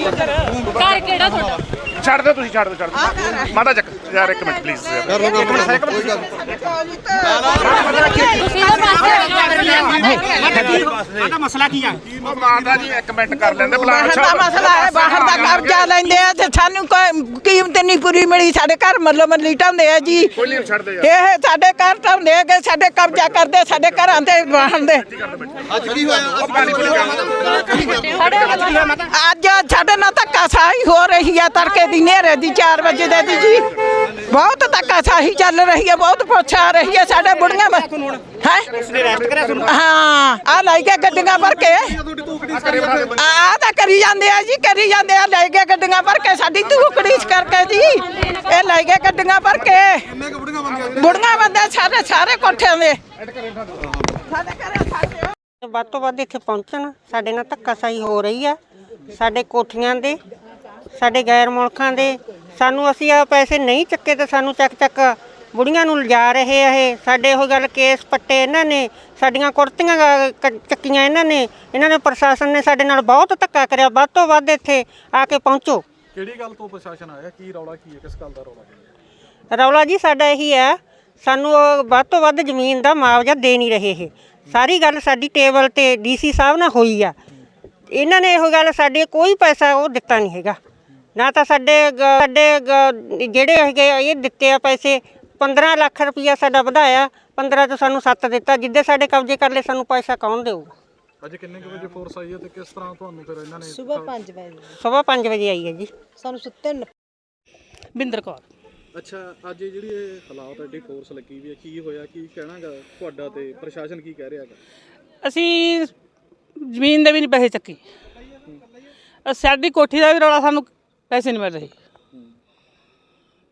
ਘਰ ਕਿਹੜਾ ਤੁਹਾਡਾ? ਛੱਡ ਦਿਓ ਤੁਸੀਂ ਛੱਡ ਦਿਓ ਛੱਡ ਦਿਓ। ਮਾਤਾ ਚੱਕ ਯਾਰ ਇੱਕ ਮਿੰਟ ਪਲੀਜ਼ ਯਾਰ। ਇੱਕ ਮਿੰਟ ਇੱਕ ਮਿੰਟ ਤੁਸੀਂ ਤਾਂ ਪਾਸੇ ਸਾਡਾ ਮਸਲਾ ਕੀ ਆ? ਮਾਤਾ ਜੀ ਇੱਕ ਮਿੰਟ ਕਰ ਲੈਂਦੇ ਬੁਲਾ ਬਾਹਰ ਦਾ ਮਸਲਾ ਹੈ ਬਾਹਰ ਦਾ ਕਬਜ਼ਾ ਲੈਂਦੇ ਆ ਤੇ ਸਾਨੂੰ ਕੋਈ ਕੀਮਤ ਨਹੀਂ ਪੂਰੀ ਮਿਲੀ। ਸਾਡੇ ਘਰ ਮੱਲੋ ਮੱਲੀ ਢਾਉਂਦੇ ਆ ਜੀ। ਕੋਈ ਨਹੀਂ ਛੱਡ ਦੇ ਯਾਰ। ਇਹ ਸਾਡੇ ਘਰ ਢਾਉਂਦੇ ਆ ਕਿ ਸਾਡੇ ਕਬਜ਼ਾ ਕਰਦੇ ਸਾਡੇ ਘਰਾਂ ਤੇ ਵਾਹਣ ਦੇ ਉਹ ਪਾਣੀ ਪੂਰੀ ਅੱਜ ਸਾਡੇ ਨਾਲ ਧੱਕਾ ਸਾਹੀ ਹੋ ਰਹੀ ਹੈ ਤੜਕੇ ਦੀ। ਨੇਰੇ ਦੀ 4 ਵਜੇ ਦੇ ਦੀ ਜੀ। ਬਹੁਤ ਧੱਕਾ ਸਾਹੀ ਚੱਲ ਰਹੀ ਹੈ, ਬਹੁਤ ਪੁੱਛ ਆ ਰਹੀ ਹੈ ਸਾਡੇ ਬੁੜੀਆਂ ਹੈ? ਹਾਂ, ਆ ਲੈ ਕੇ ਗੱਡੀਆਂ ਭਰ ਕੇ। ਆ ਤਾਂ ਕਰੀ ਜਾਂਦੇ ਆ ਜੀ, ਕਰੀ ਜਾਂਦੇ ਆ ਲੈ ਕੇ ਗੱਡੀਆਂ ਭਰ ਕੇ ਸਾਡੀ ਧੂਕੜੀ ਕਰਕੇ ਜੀ। ਇਹ ਲੈ ਕੇ ਗੱਡੀਆਂ ਭਰ ਕੇ। ਬੁੜੀਆਂ ਬੰਦੇ ਸਾਰੇ ਸਾਰੇ ਕੋਠਿਆਂ ਦੇ। ਸਾਡੇ ਘਰੇ ਸਾਡੇ ਵੱਧ ਤੋਂ ਵੱਧ ਇੱਥੇ ਪਹੁੰਚਣ। ਸਾਡੇ ਨਾਲ ਧੱਕਾਸ਼ਾਹੀ ਹੋ ਰਹੀ ਆ ਸਾਡੇ ਕੋਠੀਆਂ ਦੇ। ਸਾਡੇ ਗੈਰ ਮੁਲਕਾਂ ਦੇ ਸਾਨੂੰ ਅਸੀਂ ਆ ਪੈਸੇ ਨਹੀਂ ਚੱਕੇ ਤੇ ਸਾਨੂੰ ਚੱਕ ਚੱਕ ਬੁੜੀਆਂ ਨੂੰ ਲਿਜਾ ਰਹੇ ਆ ਇਹ। ਸਾਡੇ ਉਹ ਗੱਲ ਕੇਸ ਪੱਟੇ ਇਹਨਾਂ ਨੇ ਸਾਡੀਆਂ ਕੁਰਤੀਆਂ ਕ- ਚੱਕੀਆਂ ਇਹਨਾਂ ਨੇ। ਇਹਨਾਂ ਨੇ ਪ੍ਰਸ਼ਾਸਨ ਨੇ ਸਾਡੇ ਨਾਲ ਬਹੁਤ ਧੱਕਾ ਕਰਿਆ ਵੱਧ ਤੋਂ ਵੱਧ ਇੱਥੇ ਆ ਕੇ ਪਹੁੰਚੋ। ਕਿਹੜੀ ਗੱਲ ਤੋਂ ਪ੍ਰਸ਼ਾਸਨ ਆਇਆ? ਕੀ ਰੌਲਾ ਕੀ ਹੈ? ਕਿਸ ਗੱਲ ਦਾ ਰੌਲਾ ਹੈ? ਰੌਲਾ ਜੀ ਸਾਡਾ ਇਹੀ ਹੈ ਸਾਨੂੰ ਉਹ ਵੱਧ ਤੋਂ ਵੱਧ ਜ਼ਮੀਨ ਦਾ ਮੁਆਵਜ਼ਾ ਦੇ ਨਹੀਂ ਰਹੇ ਇਹ। ਸਾਰੀ ਗੱਲ ਸਾਡੀ ਟੇਬਲ ਤੇ ਡੀਸੀ ਸਾਹਿਬ ਨਾਲ ਹੋਈ ਆ। ਇਹਨਾਂ ਨੇ ਇਹੋ ਗੱਲ ਸਾਡੇ ਕੋਈ ਪੈਸਾ ਉਹ ਦਿੱਤਾ ਨਹੀਂ ਹੈਗਾ। ਨਾ ਤਾਂ ਸਾਡੇ ਗ- ਸਾਡੇ ਗ- ਜਿਹੜੇ ਹੈਗੇ ਆ, ਇਹ ਦਿੱਤੇ ਆ ਪੈਸੇ। 15 ਲੱਖ ਰੁਪਈਆ ਸਾਡਾ ਵਧਾਇਆ। 15 ਤੋਂ ਸਾਨੂੰ 7 ਦਿੱਤਾ। ਜਿੱਦੇ ਸਾਡੇ ਕਬਜ਼ੇ ਕਰ ਲਏ ਸਾਨੂੰ ਪੈਸਾ ਕੌਣ ਦੇਊਗਾ? ਅੱਜ ਕਿੰਨੇ ਕੁ ਵਜੇ ਫੋਰਸ ਆਈ ਹੈ ਤੇ ਕਿਸ ਤਰ੍ਹਾਂ ਤੁਹਾਨੂੰ ਫਿਰ ਇਹਨਾਂ ਨੇ ਸਵੇਰ 5 ਵਜੇ। ਸਵੇਰ 5 ਵਜੇ ਆਈ ਹੈ ਜੀ। ਸਾਨੂੰ ਸੁੱਤੇ ਨੂੰ ਬਿੰਦਰ ਕੌਰ। ਅੱਛਾ ਅੱਜ ਇਹ ਜਿਹੜੀ ਇਹ ਹਾਲਾਤ ਐਡੀ ਫੋਰਸ ਲੱਗੀ ਵੀ ਹੈ ਕੀ ਹੋਇਆ ਕੀ ਕਹਿਣਾਗਾ ਤੁਹਾਡਾ ਤੇ ਪ੍ਰਸ਼ਾਸਨ ਕੀ ਕਹਿ ਰਿਹਾ ਹੈਗਾ? ਅਸੀਂ ਜ਼ਮੀਨ ਦੇ ਵੀ ਨਹੀਂ ਪੈਸੇ ਚੱਕੇ। ਅਹ ਸਾਡੀ ਕੋਠੀ ਦਾ ਵੀ ਰੌਲਾ ਸਾਨੂੰ ਪੈਸੇ ਨਹੀਂ ਮਿਲ ਰਹੇ।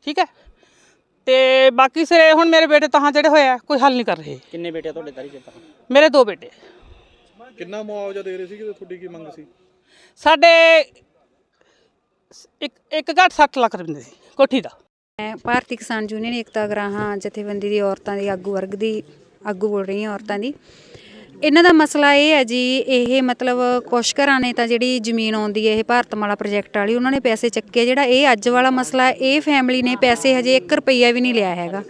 ਠੀਕ ਹੈ? ਤੇ ਬਾਕੀ ਸਿਰੇ ਹੁਣ ਮੇਰੇ ਬੇਟੇ ਤਾਂ ਜਿਹੜੇ ਹੋਏ ਆ ਕੋਈ ਹੱਲ ਨਹੀਂ ਕਰ ਰਹੇ। ਕਿੰਨੇ ਬੇਟੇ ਆ ਤੁਹਾਡੇ ਤਾਰੀ ਚੇਤਾ? ਮੇਰੇ ਦੋ ਬੇਟੇ। ਕਿੰਨਾ ਮੁਆਵਜ਼ਾ ਦੇ ਰਹੇ ਸੀ ਤੇ ਤੁਹਾਡੀ ਕੀ ਮੰਗ ਸੀ? ਸਾਡੇ ਇੱਕ ਇੱਕ ਘੱਟ 60 ਲੱਖ ਰੁਪਏ ਸੀ ਕੋਠੀ ਦਾ। ਮੈਂ ਭਾਰਤੀ ਕਿਸਾਨ ਯੂਨੀਅਨ ਏਕਤਾ ਗਰਾਹਾਂ ਜਥੇਬੰਦੀ ਦੀ ਔਰਤਾਂ ਦੀ ਆਗੂ ਵਰਗ ਦੀ ਆਗੂ ਬੋਲ ਰਹੀ ਹਾਂ ਔਰਤਾਂ ਦੀ। ਇਹਨਾਂ ਦਾ ਮਸਲਾ ਇਹ ਹੈ ਜੀ, ਇਹ ਮਤਲਬ ਕੁਛ ਘਰਾਂ ਨੇ ਤਾਂ ਜਿਹੜੀ ਜ਼ਮੀਨ ਆਉਂਦੀ ਹੈ, ਇਹ ਭਾਰਤਮਾਲਾ ਪ੍ਰੋਜੈਕਟ ਵਾਲੀ, ਉਹਨਾਂ ਨੇ ਪੈਸੇ ਚੱਕੇ। ਜਿਹੜਾ ਇਹ ਅੱਜ ਵਾਲਾ ਮਸਲਾ ਇਹ ਫੈਮਿਲੀ ਨੇ ਪੈਸੇ ਹਜੇ 1 ਰੁਪਈਆ ਵੀ ਨਹੀਂ ਲਿਆ ਹੈਗਾ।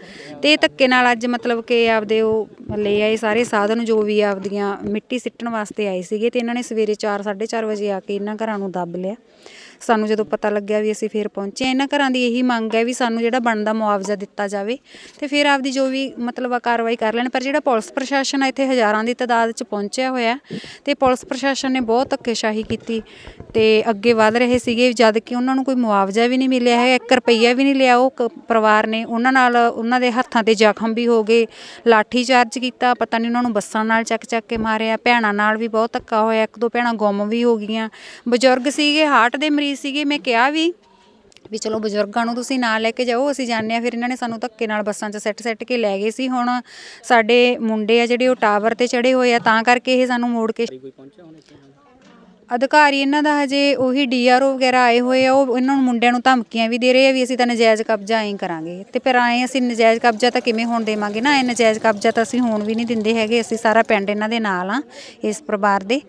ਤੇ ਇਹ ਧੱਕੇ ਨਾਲ ਅੱਜ ਮਤਲਬ ਕਿ ਆਪਦੇ ਉਹ ਲੈ ਆਏ ਸਾਰੇ ਸਾਧਨ, ਜੋ ਵੀ ਆਪਦੀਆਂ ਮਿੱਟੀ ਸਿੱਟਣ ਵਾਸਤੇ ਆਏ ਸੀਗੇ। ਤੇ ਇਹਨਾਂ ਨੇ ਸਵੇਰੇ 4 4:30 ਵਜੇ ਆ ਕੇ ਇਹਨਾਂ ਘਰਾਂ ਨੂੰ ਦੱਬ ਲਿਆ। ਸਾਨੂੰ ਜਦੋਂ ਪਤਾ ਲੱਗਿਆ ਵੀ ਅਸੀਂ ਫਿਰ ਪਹੁੰਚੇ, ਇਹਨਾਂ ਘਰਾਂ ਦੀ ਇਹੀ ਮੰਗ ਹੈ ਵੀ ਸਾਨੂੰ ਜਿਹੜਾ ਬਣਦਾ ਮੁਆਵਜ਼ਾ ਦਿੱਤਾ ਜਾਵੇ ਤੇ ਫਿਰ ਆਪਦੀ ਜੋ ਵੀ ਮਤਲਬ ਆ ਕਾਰਵਾਈ ਕਰ ਲੈਣ, ਪਰ ਜਿਹੜਾ ਪੁਲਿਸ ਪ੍ਰਸ਼ਾਸਨ ਆ ਇੱਥੇ ਹਜ਼ਾਰਾਂ ਦੀ ਤਾਦਾਦ 'ਚ ਪਹੁੰਚਿਆ ਹੋਇਆ ਤੇ ਪੁਲਿਸ ਪ੍ਰਸ਼ਾਸਨ ਨੇ ਬਹੁਤ ਧੱਕੇਸ਼ਾਹੀ ਕੀਤੀ ਤੇ ਅੱਗੇ ਵਧ ਰਹੇ ਸੀਗੇ ਜਦ ਕਿ ਉਹਨਾਂ ਨੂੰ ਕੋਈ ਮੁਆਵਜ਼ਾ ਵੀ ਨਹੀਂ ਮਿਲਿਆ ਹੈ 1 ਰੁਪਈਆ ਵੀ ਨਹੀਂ ਲਿਆ, ਉਹ ਕ- ਪਰਿਵਾਰ ਨੇ ਉਹਨਾਂ ਨਾਲ, ਉਹਨਾਂ ਦੇ ਹੱਥਾਂ ਤੇ ਜ਼ਖਮ ਵੀ ਹੋ ਗਏ, ਲਾਠੀ ਚਾਰਜ ਕੀਤਾ, ਪਤਾ ਨਹੀਂ ਉਹਨਾਂ ਨੂੰ ਬੱਸਾਂ ਨਾਲ ਚੱਕ ਚੱਕ ਕੇ ਮਾਰਿਆ, ਭੈਣਾਂ ਨਾਲ ਵੀ ਬਹੁਤ ਧੱਕਾ ਹੋਇਆ, ਇੱਕ ਦੋ ਭੈਣਾਂ ਗੁੰਮ ਵੀ ਹੋ ਗਈਆਂ, ਬਜ਼ੁਰਗ ਸੀਗੇ, ਹਾਰਟ ਦੇ ਮਰੀਜ਼ ਸੀਗੇ ਮੈਂ ਕਿਹਾ ਵੀ ਵੀ ਚਲੋ ਬਜ਼ੁਰਗਾਂ ਨੂੰ ਤੁਸੀਂ ਨਾਲ ਲੈ ਕੇ ਜਾਓ ਅਸੀਂ ਜਾਂਦੇ ਆ ਫਿਰ ਇਹਨਾਂ ਨੇ ਸਾਨੂੰ ਧੱਕੇ ਨਾਲ ਬੱਸਾਂ 'ਚ ਸੈੱਟ ਸੈੱਟ ਕੇ ਲੈ ਗਏ ਸੀ। ਹੁਣ ਸਾਡੇ ਮੁੰਡੇ ਆ ਜਿਹੜੇ ਉਹ ਟਾਵਰ ਤੇ ਚੜੇ ਹੋਏ ਆ ਤਾਂ ਕਰਕੇ ਇਹ ਸਾਨੂੰ ਮੋੜ ਕੇ ਅਧਿਕਾਰੀ ਇਹਨਾਂ ਦਾ ਹਜੇ ਉਹੀ ਡੀਆਰਓ ਵਗੈਰਾ ਆਏ ਹੋਏ ਆ ਉਹ ਇਹਨਾਂ ਨੂੰ ਮੁੰਡਿਆਂ ਨੂੰ ਧਮਕੀਆਂ ਵੀ ਦੇ ਰਹੇ ਆ ਵੀ ਅਸੀਂ ਤਾਂ ਨਜਾਇਜ਼ ਕਬਜ਼ਾ ਐਂ ਕਰਾਂਗੇ। ਤੇ ਫਿਰ ਆਏ ਅਸੀਂ ਨਜਾਇਜ਼ ਕਬਜ਼ਾ ਤਾਂ ਕਿਵੇਂ ਹੋਣ ਦੇਵਾਂਗੇ ਨਾ? ਇਹ ਨਜਾਇਜ਼ ਕਬਜ਼ਾ ਤਾਂ ਅਸੀਂ ਹੋਣ ਵੀ ਨਹੀਂ ਦਿੰਦੇ ਹੈਗੇ ਅਸੀਂ ਸਾਰਾ ਪਿੰਡ ਇਹਨਾਂ ਦੇ ਨਾਲ ਆ ਇਸ ਪਰਿਵਾਰ ਦੇ।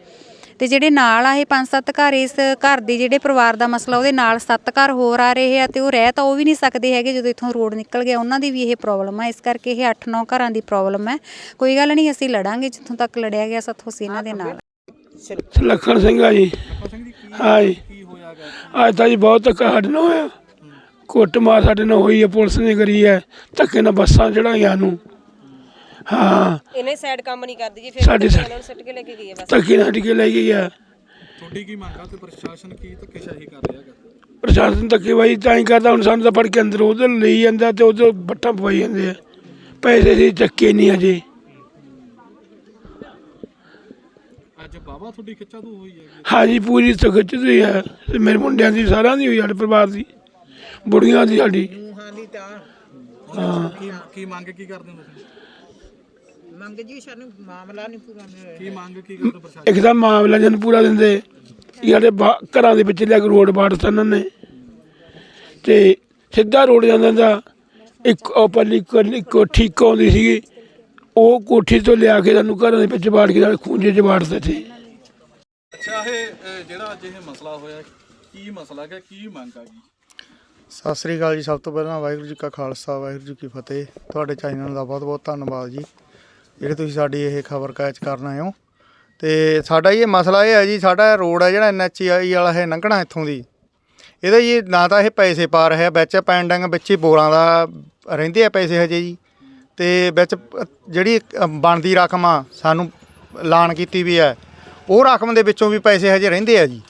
ਤੇ ਜਿਹੜੇ ਨਾਲ ਆ ਇਹ ਪੰਜ ਸੱਤ ਘਰ, ਇਸ ਘਰ ਦੇ ਜਿਹੜੇ ਪਰਿਵਾਰ ਦਾ ਮਸਲਾ, ਉਹਦੇ ਨਾਲ ਸੱਤ ਘਰ ਹੋਰ ਆ ਰਹੇ ਆ ਤੇ ਉਹ ਰਹਿ ਤਾਂ ਉਹ ਵੀ ਨਹੀਂ ਸਕਦੇ ਹੈਗੇ ਜਦੋਂ ਇੱਥੋਂ ਰੋਡ ਨਿਕਲ ਗਿਆ। ਉਹਨਾਂ ਦੀ ਵੀ ਇਹ ਪ੍ਰੋਬਲਮ ਆ। ਇਸ ਕਰਕੇ ਇਹ 8-9 ਘਰਾਂ ਦੀ ਪ੍ਰੋਬਲਮ ਹੈ ਕੋਈ ਗੱਲ ਨਹੀਂ, ਅਸੀਂ ਲੜਾਂਗੇ ਜਿੱਥੋਂ ਤੱਕ ਲੜਿਆ ਗਿਆ ਸਾਥੋਂ ਅਸੀਂ ਇਹਨਾਂ ਦੇ ਨਾਲ। ਲਖਣ ਸਿੰਘ ਆ ਜੀ। ਹਾਂ ਜੀ। ਅੱਜ ਤਾਂ ਜੀ ਬਹੁਤ ਧੱਕਾ ਸਾਡੇ ਨਾਲ ਹੋਇਆ। ਕੁੱਟਮਾਰ ਸਾਡੇ ਨਾਲ ਹੋਈ ਹੈ ਪੁਲਿਸ ਨੇ ਕਰੀ ਹੈ ਧੱਕੇ ਨਾਲ ਬੱਸਾਂ ਚੜਾਈਆਂ ਨੂੰ ਹਾਂ। ਇਹਨੇ ਸਾਈਡ ਕੰਮ ਨਹੀਂ ਕਰਦੀ ਜੀ ਫਿਰ ਸਾਡੇ ਇਹਨਾਂ ਨੂੰ ਸਿੱਟ ਕੇ ਲੈ ਕੇ ਗਈ ਹੈ ਬਸ। ਧੱਕੇ ਨਾਲ ਕੇ ਲੈ ਗਈ ਹੈ। ਤੁਹਾਡੀ ਕੀ ਮੰਗ ਆ ਤੇ ਪ੍ਰਸ਼ਾਸਨ ਕੀ ਧੱਕੇਸ਼ਾਹੀ ਕਰ ਰਿਹਾ ਹੈਗਾ? ਪ੍ਰਸ਼ਾਸਨ ਧੱਕੇ ਬਾਈ ਤਾਂ ਹੀ ਕਰਦਾ ਹੁਣ ਸਾਨੂੰ ਤਾਂ ਫੜ ਕੇ ਅੰਦਰ ਉਧਰ ਲਈ ਜਾਂਦਾ ਤੇ ਉਧਰ ਬੱਟਾਂ ਪਵਾਈ ਜਾਂਦੇ ਆ। ਪੈਸੇ ਸੀ ਚੱਕੇ ਨਹੀਂ ਅਜੇ। ਅੱਜ ਬਾਬਾ ਤੁਹਾਡੀ ਖਿੱਚਾ ਤੂੰ ਹੋਈ ਹੈਗੀ। ਹਾਂਜੀ ਪੂਰੀ ਤਖਤ ਹੋਈ ਹੈ ਤੇ ਮੇਰੇ ਮੁੰਡਿਆਂ ਦੀ ਸਾਰਿਆਂ ਦੀ ਹੋਈ ਸਾਡੇ ਪਰਿਵਾਰ ਦੀ ਬੁੜੀਆਂ ਦੀ ਸਾਡੀ। ਕੀ ਕੀ ਮੰਗ ਕੀ ਕਰਦੇ ਹੋ ਤੁਸੀਂ? ਮੰਗ ਜੀ ਸਾਨੂੰ ਮਾਮਲਾ ਨਹੀਂ ਪੂਰਾ ਮਿਲਿਆ। ਕੀ ਮੰਗ ਕੀ ਕਰਦੇ ਪ੍ਰਸ਼ਾਸਨ? ਇੱਕ ਤਾਂ ਮਾਮਲਾ ਜਨ ਪੂਰਾ ਦਿੰਦੇ ਇਹ ਸਾਡੇ ਬਾ- ਘਰਾਂ ਦੇ ਵਿੱਚ ਲਿਆ ਕੇ ਰੋਡ ਬਾੜਤਾ ਇਹਨਾਂ ਨੇ। ਤੇ ਸਿੱਧਾ ਰੋਡ ਜਾਂਦਾ ਦਾ ਇੱਕ ਉਹ ਪੱਲੀ ਕੋਲੀ- ਕੋਠੀ ਆਉਂਦੀ ਸੀਗੀ ਉਹ ਕੋਠੀ ਤੋਂ ਲਿਆ ਕੇ ਸਾਨੂੰ ਘਰਾਂ ਦੇ ਵਿੱਚ ਬਾੜ ਕੇ ਨਾਲ ਖੂੰਜੇ 'ਚ ਬਾੜਦੇ ਸੀ ਅੱਛਾ ਇਹ ਜਿਹੜਾ ਅੱਜ ਇਹ ਮਸਲਾ ਹੋਇਆ ਕੀ ਕੀ ਮਸਲਾ ਹੈ ਕੀ ਮੰਗ ਆ ਜੀ? ਸਤਿ ਸ੍ਰੀ ਅਕਾਲ ਜੀ ਸਭ ਤੋਂ ਪਹਿਲਾਂ ਵਾਹਿਗੁਰੂ ਜੀ ਕਾ ਖਾਲਸਾ ਵਾਹਿਗੁਰੂ ਜੀ ਕੀ ਫਤਿਹ। ਤੁਹਾਡੇ ਚੈਨਲ ਦਾ ਬਹੁਤ ਬਹੁਤ ਧੰਨਵਾਦ ਜੀ। ਜਿਹੜੇ ਤੁਸੀਂ ਸਾਡੀ ਇਹ ਖਬਰ ਕੈਚ ਕਰਨ ਆਏ ਹੋ। ਤੇ ਸਾਡਾ ਇਹ ਮਸਲਾ ਇਹ ਹੈ ਜੀ, ਸਾਡਾ ਰੋਡ ਹੈ ਜਿਹੜਾ ਐਨਐਚਆਈ ਵਾਲਾ ਹੈ ਲੰਘਣਾ ਇੱਥੋਂ ਦੀ। ਇਹਦਾ ਜੀ ਨਾ ਤਾਂ ਇਹ ਪੈਸੇ ਪਾ ਰਿਹਾ ਵਿੱਚ ਪੈਂਡਿੰਗ ਵਿੱਚ ਹੀ ਬੋਰਾਂ ਦਾ ਰਹਿੰਦੇ ਆ ਪੈਸੇ ਹਜੇ ਜੀ। ਤੇ ਵਿੱਚ ਜਿਹੜੀ ਬਣਦੀ ਰਕਮ ਆ, ਸਾਨੂੰ ਐਲਾਨ ਕੀਤੀ ਵੀ ਹੈ, ਉਹ ਰਕਮ ਦੇ ਵਿੱਚੋਂ ਵੀ ਪੈਸੇ ਹਜੇ ਰਹਿੰਦੇ ਆ ਜੀ।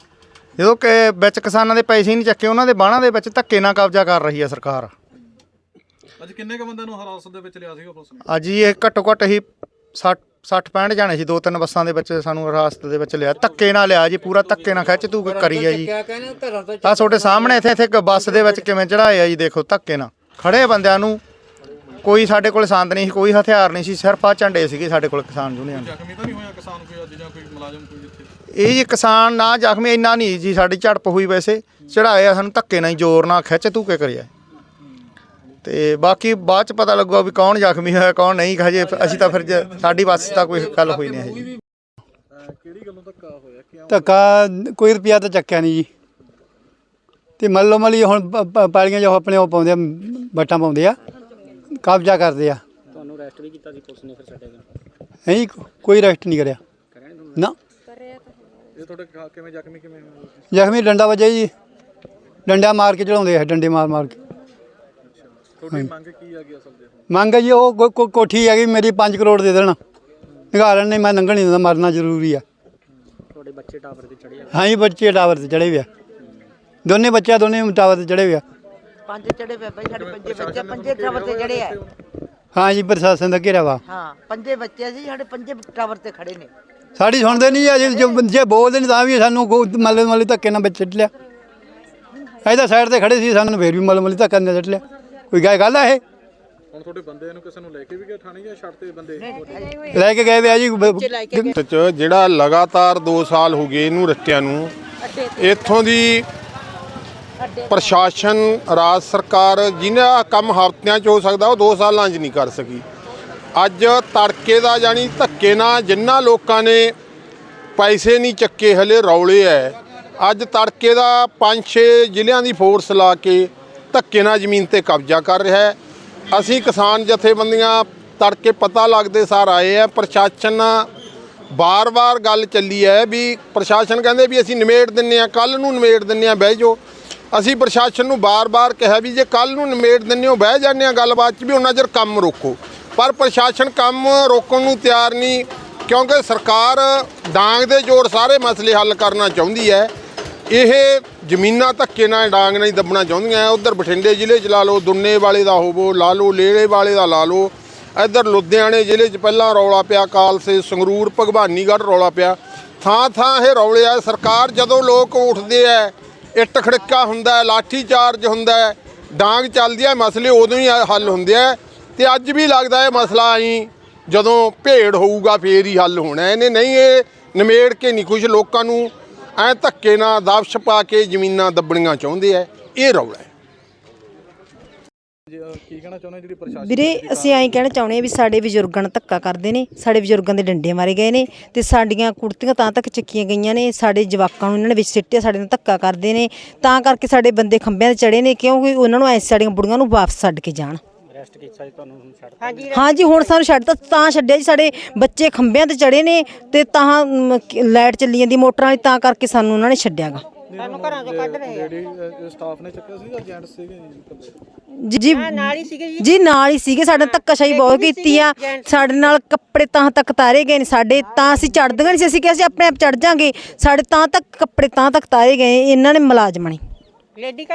ਜਦੋਂ ਕਿ ਵਿੱਚ ਕਿਸਾਨਾਂ ਦੇ ਪੈਸੇ ਨਹੀਂ ਚੱਕੇ, ਉਹਨਾਂ ਦੇ ਬਾਣਾ ਦੇ ਵਿੱਚ ਧੱਕੇ ਨਾਲ ਕਬਜ਼ਾ ਕਰ ਰਹੀ ਹੈ ਸਰਕਾਰ। ਅੱਜ ਕਿੰਨੇ ਕ ਬੰਦਿਆਂ ਨੂੰ ਹਿਰਾਸਤ ਦੇ ਵਿੱਚ ਲਿਆ ਸੀਗਾ ਪੁਲਿਸ ਨੇ? ਅੱਜ ਹੀ ਇਹ ਘੱਟੋ ਘੱਟ ਹੀ 60 60 65 ਜਾਣੇ ਸੀ ਦੋ ਤਿੰਨ ਬੱਸਾਂ ਦੇ ਵਿੱਚ ਸਾਨੂੰ ਹਿਰਾਸਤ ਦੇ ਵਿੱਚ ਲਿਆ। ਧੱਕੇ ਨਾਲ ਲਿਆ ਜੀ ਪੂਰਾ ਧੱਕੇ ਨਾਲ ਖਿੱਚ ਤੂ ਕਰੀ ਆ ਜੀ। ਆ ਤੁਹਾਡੇ ਸਾਹਮਣੇ ਇੱਥੇ ਇੱਥੇ ਇੱਕ ਬੱਸ ਦੇ ਵਿੱਚ ਕਿਵੇਂ ਚੜਾਏ ਆ ਜੀ ਦੇਖੋ ਧੱਕੇ ਨਾਲ। ਖੜੇ ਬੰਦਿਆਂ ਨੂੰ ਕੋਈ ਸਾਡੇ ਕੋਲ ਸੰਦ ਨਹੀਂ ਸੀ ਕੋਈ ਹਥਿਆਰ ਨਹੀਂ ਸੀ ਸਿਰਫ ਆ ਝੰਡੇ ਸੀਗੇ ਸਾਡੇ ਕੋਲ ਕਿਸਾਨ ਯੂਨੀਅਨ ਦੇ ਜ਼ਖਮੀ ਤਾਂ ਨਹੀਂ ਹੋਇਆ ਕਿਸਾਨ ਕੋਈ ਅੱਜ ਜਾਂ ਕੋਈ ਮੁਲਾਜ਼ਮ ਕੋਈ ਇੱਥੇ ਇਹ ਜੀ ਕਿਸਾਨ ਨਾ ਜ਼ਖਮੀ ਇੰਨਾ ਨਹੀਂ ਜੀ ਸਾਡੀ ਝੜਪ ਹੋਈ ਵੈਸੇ। ਚੜਾਏ ਆ ਸਾਨੂੰ ਧੱਕੇ ਨਾਲ ਜ਼ੋਰ ਨਾਲ ਖਿੱਚ ਧੂਕੇ ਕਰਿਆ? ਤੇ ਬਾਕੀ ਬਾਅਦ ਚ ਪਤਾ ਲੱਗੂਗਾ ਵੀ ਕੌਣ ਜ਼ਖਮੀ ਹੋਇਆ ਕੌਣ ਨਹੀਂ ਹਜੇ ਅਸੀਂ ਤਾਂ ਫਿਰ ਜ- ਸਾਡੀ ਬੱਸ ਤਾਂ ਕੋਈ ਗੱਲ ਹੋਈ ਨਹੀਂ ਹੈ ਜੀ ਅਹ ਕਿਹੜੀ ਗੱਲੋਂ ਧੱਕਾ ਹੋਇਆ? ਕਿਉਂ ਧੱਕਾ ਕੋਈ ਰੁਪਿਆ ਤਾਂ ਚੱਕਿਆ ਨਹੀਂ ਜੀ। ਤੇ ਮੱਲੋ ਮਲੀ ਹੁਣ ਪ- ਪ- ਪੈਲੀਆਂ ਜੋ ਆਪਣੇ ਉਹ ਪਾਉਂਦੇ ਆ ਬੱਟਾਂ ਪਾਉਂਦੇ ਆ ਕਬਜ਼ਾ ਕਰਦੇ ਆ। ਤੁਹਾਨੂੰ ਅਰੈਸਟ ਵੀ ਕੀਤਾ ਸੀ ਪੁਲਿਸ ਨੇ ਫਿਰ ਸਾਡੇ ਨਾਲ ਨਹੀਂ ਕੋਈ ਰੈਸਟ ਨਹੀਂ ਕਰਿਆ। ਨਾ। ਇਹ ਤੁਹਾਡੇ ਖਾ- ਕਿਵੇਂ ਜ਼ਖਮੀ ਕਿਵੇਂ ਹੋਏ? ਤੁਸੀਂ? ਜ਼ਖਮੀ ਡੰਡਾ ਵੱਜਿਆ ਜੀ। ਡੰਡਾ ਮਾਰ ਕੇ ਚੜਾਉਂਦੇ ਆ ਡੰਡੇ ਮਾਰ ਮਾਰ ਕੇ। ਤੁਹਾਡੀ ਮੰਗ ਕੀ ਆ ਗਈ ਅਸਲ ਦੇ ਹੁਣ? ਮੰਗ ਹੈ ਜੀ ਉਹ ਕੋ- ਕੋ- ਕੋਠੀ ਹੈਗੀ ਮੇਰੀ 5 ਕਰੋੜ ਦੇ ਦੇਣਾ। ਨਿਗਾਰਨ ਨਹੀਂ ਮੈਂ ਲੰਘਣ ਨਹੀਂ ਦਿੰਦਾ ਮਰਨਾ ਜ਼ਰੂਰੀ ਆ। ਤੁਹਾਡੇ ਬੱਚੇ ਟਾਵਰ ਤੇ ਚੜੇ ਆ। ਹਾਂ ਜੀ ਬੱਚੇ ਟਾਵਰ ਤੇ ਚੜੇ ਹੋਏ ਆ। ਦੋਨੇ ਬੱਚੇ ਦੋਨੇ ਟਾਵਰ ਤੇ ਚੜੇ ਹੋਏ ਆ। ਪੰਜ ਚੜੇ ਪਏ ਬਈ ਸਾਡੇ ਪੰਜੇ ਬੱਚੇ ਪੰਜੇ ਟਾਵਰ ਤੇ ਚੜੇ ਆ। ਹਾਂ ਜੀ ਪ੍ਰਸ਼ਾਸਨ ਦਾ ਘੇਰਾ ਵਾ। ਹਾਂ ਪੰਜੇ ਬੱਚੇ ਸੀ ਸਾਡੇ ਪੰਜੇ ਟਾਵਰ ਤੇ ਖੜੇ ਨੇ। ਸਾਡੀ ਸੁਣਦੇ ਨਹੀਂ ਆ ਜੇ ਜੇ- ਜੇ ਬੋਲਦੇ ਨਹੀਂ ਤਾਂ ਵੀ ਸਾਨੂੰ ਮੱਲੇ ਮੱਲੇ ਧੱਕੇ ਨਾਲ ਵਿੱਚ ਸਿੱਟ ਲਿਆ। ਇਹਦਾ ਸਾਈਡ ਤੇ ਖੜੇ ਸੀ ਸਾਨੂੰ ਫੇਰ ਵੀ ਮੱਲੇ ਮੱਲੇ ਧੱਕਾ ਨਾਲ ਲਿਆ। ਕੋਈ ਗੱਲ ਗੱਲ ਆ ਇਹ? ਹੁਣ ਤੁਹਾਡੇ ਬੰਦੇ ਨੂੰ ਕਿਸੇ ਨੂੰ ਲੈ ਕੇ ਵੀ ਗਏ ਥਾਣੇ ਜਾਂ ਛੱਡਤੇ ਬੰਦੇ? ਲੈ ਕੇ ਗਏ ਵੇ ਆ ਜੀ। ਬ- ਚ ਜਿਹੜਾ ਲਗਾਤਾਰ 2 ਸਾਲ ਹੋ ਗਏ ਇਹਨੂੰ ਰੱਖਿਆਂ ਨੂੰ ਇੱਥੋਂ ਦੀ ਪ੍ਰਸ਼ਾਸਨ ਰਾਜ ਸਰਕਾਰ ਜਿਹਨੇ ਕੰਮ ਹਫ਼ਤਿਆਂ 'ਚ ਹੋ ਸਕਦਾ ਉਹ 2 ਸਾਲਾਂ 'ਚ ਨਹੀਂ ਕਰ ਸਕੀ। ਅੱਜ ਤੜਕੇ ਦਾ ਜਾਨੀ ਧੱਕੇ ਨਾਲ ਜਿੰਨਾ ਲੋਕਾਂ ਨੇ ਪੈਸੇ ਨਹੀਂ ਚੱਕੇ ਹਲੇ ਰੌਲੇ ਐ। ਅੱਜ ਤੜਕੇ ਦਾ 5-6 ਜ਼ਿਲ੍ਹਿਆਂ ਦੀ ਫੋਰਸ ਲਾ ਕੇ ਧੱਕੇ ਨਾਲ ਜ਼ਮੀਨ ਤੇ ਕਬਜ਼ਾ ਕਰ ਰਿਹਾ ਹੈ। ਅਸੀਂ ਕਿਸਾਨ ਜਥੇਬੰਦੀਆਂ ਤੜਕੇ ਪਤਾ ਲੱਗਦੇ ਸਾਰ ਆਏ ਆ ਪ੍ਰਸ਼ਾਸਨ ਬਾਰ-ਬਾਰ ਗੱਲ ਚੱਲੀ ਹੈ ਵੀ ਪ੍ਰਸ਼ਾਸਨ ਕਹਿੰਦੇ ਵੀ ਅਸੀਂ ਨਿਮੇੜ ਦਿੰਨੇ ਆ ਕੱਲ ਨੂੰ ਨਿਮੇੜ ਦਿੰਨੇ ਆ ਬਹਿ ਜਾਓ। ਅਸੀਂ ਪ੍ਰਸ਼ਾਸਨ ਨੂੰ ਬਾਰ-ਬਾਰ ਕਿਹਾ ਵੀ ਜੇ ਕੱਲ ਨੂੰ ਨਿਮੇੜ ਦਿੰਨੇ ਹੋ, ਬਹਿ ਜਾਂਦੇ ਆ ਗੱਲਬਾਤ 'ਚ ਵੀ ਉਹਨਾਂ ਚਿਰ ਕੰਮ ਰੋਕੋ। ਪਰ ਪ੍ਰਸ਼ਾਸਨ ਕੰਮ ਰੋਕਣ ਨੂੰ ਤਿਆਰ ਨਹੀਂ, ਕਿਉਂਕਿ ਸਰਕਾਰ ਡਾਂਗ ਦੇ ਜੋਰ ਸਾਰੇ ਮਸਲੇ ਹੱਲ ਕਰਨਾ ਚਾਹੁੰਦੀ ਹੈ। ਇਹ ਜ਼ਮੀਨਾਂ ਧੱਕੇ ਨਾਲ ਡਾਂਗ ਨਹੀਂ ਦੱਬਣਾ ਚਾਹੁੰਦੀਆਂ ਉਧਰ ਬਠਿੰਡੇ ਜ਼ਿਲ੍ਹੇ 'ਚ ਲਾ ਲਓ ਦੁੰਨੇ ਵਾਲੇ ਦਾ ਹੋਵੋ ਲਾ ਲਓ ਲੇਲੇ ਵਾਲੇ ਦਾ ਲਾ ਲਓ। ਇੱਧਰ ਲੁਧਿਆਣੇ ਜ਼ਿਲ੍ਹੇ 'ਚ ਪਹਿਲਾਂ ਰੌਲਾ ਪਿਆ ਕਾਲਸੇ ਸੰਗਰੂਰ ਭਗਵਾਨੀਗੜ੍ਹ ਰੌਲਾ ਪਿਆ। ਥਾਂ ਥਾਂ ਇਹ ਰੌਲੇ ਆ। ਸਰਕਾਰ ਜਦੋਂ ਲੋਕ ਉੱਠਦੇ ਆ ਇੱਟ ਖੜਕਾ ਹੁੰਦਾ ਹੈ, ਲਾਠੀ ਚਾਰਜ ਹੁੰਦਾ ਡਾਂਗ ਚੱਲਦੀ ਹੈ ਮਸਲੇ ਉਦੋਂ ਹੀ ਹੱਲ ਹੁੰਦੇ ਆ ਤੇ ਅੱਜ ਵੀ ਲੱਗਦਾ ਇਹ ਮਸਲਾ ਆਈ ਜਦੋਂ ਭੇੜ ਹੋਊਗਾ ਫੇਰ ਹੀ ਹੱਲ ਹੋਣਾ। ਇਹਨੇ ਨਹੀਂ ਇਹ ਨਿਮੇੜ ਕੇ ਨਹੀਂ ਕੁਝ ਲੋਕਾਂ ਨੂੰ ਐ ਧੱਕੇ ਨਾਲ ਦਬਸ਼ ਪਾ ਕੇ ਜ਼ਮੀਨਾਂ ਦੱਬਣੀਆਂ ਚਾਹੁੰਦੇ ਆ ਇਹ ਰੌਲਾ ਹੈ ਕੀ ਕਹਿਣਾ ਚਾਹੁੰਦੇ ਜਿਹੜੀ ਪ੍ਰਸ਼ਾਸਨ ਵੀਰੇ, ਅਸੀਂ ਐਂ ਕਹਿਣਾ ਚਾਹੁੰਦੇ ਹਾਂ ਵੀ ਸਾਡੇ ਬਜ਼ੁਰਗਾਂ ਨੂੰ ਧੱਕਾ ਕਰਦੇ ਨੇ, ਸਾਡੇ ਬਜ਼ੁਰਗਾਂ ਦੇ ਡੰਡੇ ਮਾਰੇ ਗਏ ਨੇ ਤੇ ਸਾਡੀਆਂ ਕੁੜਤੀਆਂ ਤਾਂ ਤੱਕ ਚੱਕੀਆਂ ਗਈਆਂ ਨੇ, ਸਾਡੇ ਜਵਾਕਾਂ ਨੂੰ ਇਹਨਾਂ ਨੇ ਵਿੱਚ ਸਿੱਟਿਆ, ਸਾਡੇ ਨਾਲ ਧੱਕਾ ਕਰਦੇ ਨੇ, ਤਾਂ ਕਰਕੇ ਸਾਡੇ ਬੰਦੇ ਖੰਭਿਆਂ ਤੇ ਚੜੇ ਨੇ, ਕਿਉਂਕਿ ਉਹਨਾਂ ਨੂੰ ਐਸ ਸਾਡੀਆਂ ਬੁੜੀਆਂ ਨੂੰ ਵਾਪਸ ਛੱਡ ਕੇ ਜਾਣ। ਅਰੈਸਟ ਕੀਤਾ ਸੀ ਤੁਹਾਨੂੰ ਹੁਣ ਛੱਡ ਹਾਂਜੀ ਹਾਂਜੀ ਹੁਣ ਸਾਨੂੰ ਛੱਡਤਾ ਤਾਂ ਛੱਡਿਆ ਜੀ ਸਾਡੇ ਬੱਚੇ ਖੰਭਿਆਂ ਤੇ ਚੜੇ ਨੇ ਤੇ ਤਾਂ ਮ, ਕ- ਲਾਈਟ ਚੱਲੀ ਜਾਂਦੀ ਮੋਟਰਾਂ ਵਾਲੀ ਤਾਂ ਕਰਕੇ ਸਾਨੂੰ ਉਹਨਾਂ ਨੇ ਛੱਡਿਆਗਾ। ਸਾਨੂੰ ਘਰਾਂ ਚੋਂ ਕੱਢ ਰਹੇ ਆ। ਲੇਡੀ ਸਟਾਫ ਨੇ ਚੱਕਿਆ ਸੀ ਜਾਂ ਜੈਂਟਸ ਸੀਗੇ ਜੀ ਇਕੱਲੇ? ਜੀ ਜੀ ਨਾਲ ਹੀ ਸੀਗੇ ਜੀ। ਜੀ ਨਾਲ ਹੀ ਸੀਗੇ ਸਾਡੇ ਨਾਲ ਧੱਕਾਸ਼ਾਹੀ ਬਹੁਤ ਕੀਤੀ ਆ। ਸਾਡੇ ਨਾਲ ਕੱਪੜੇ ਤਾਂ ਤੱਕ ਤਾਰੇ ਗਏ ਨੇ ਸਾਡੇ ਤਾਂ ਅਸੀਂ ਚੜਦੀਆਂ ਨਹੀਂ ਸੀ ਅਸੀਂ ਕਿਹਾ ਸੀ ਆਪਣੇ ਆਪ ਚੜ ਜਾਾਂਗੇ। ਸਾਡੇ ਤਾਂ ਤੱਕ ਕੱਪੜੇ ਤਾਂ ਤੱਕ ਤਾਰੇ ਗਏ ਇਹਨਾਂ ਨੇ ਮੁਲਾਜ਼ਮਾਂ ਨੇ ਲੇਡੀ ਘੱਟ